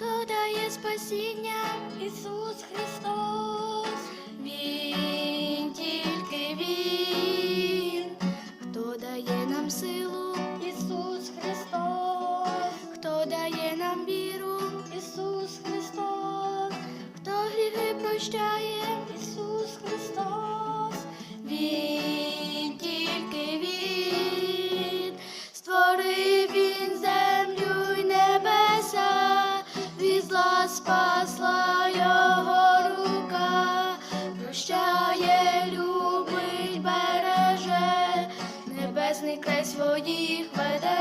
хто дає спасіння, Ісус Христос, Він тільки Він, хто дає нам силу, Ісус Христос, хто дає нам віру, Ісус Христос, хто гріхи прощає, край своїх веде,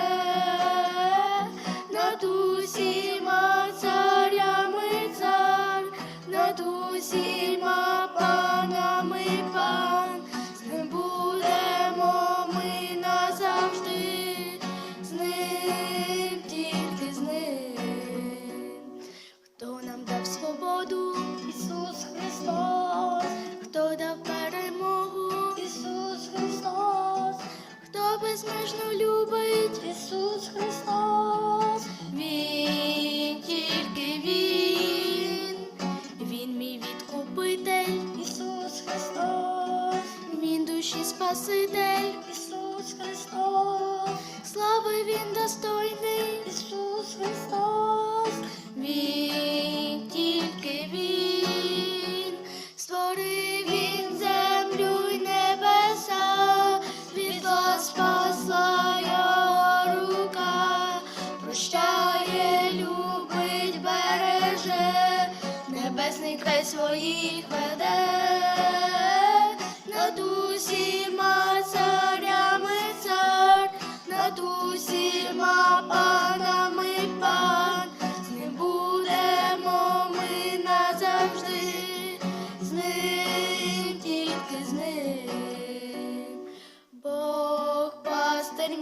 над усіма царями цар, над усіма душі Спаситель, Ісус Христос, слави Він достойний, Ісус Христос, Він тільки Він, створив Він землю й небеса, від зла спасла його рука, прощає, любить, береже, небесний край своїх веде, усіма панами пан, з будемо ми назавжди, з ним тільки з ним. Бог пастир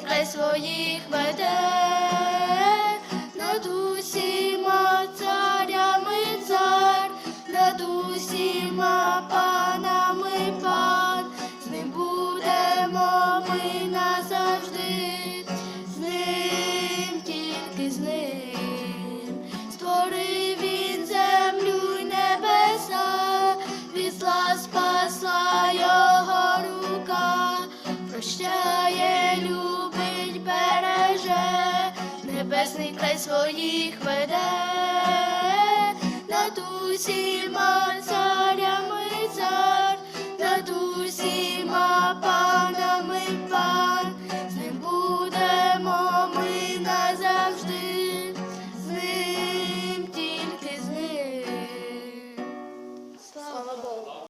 край своїх веде, небесний край своїх веде, на тусі маса.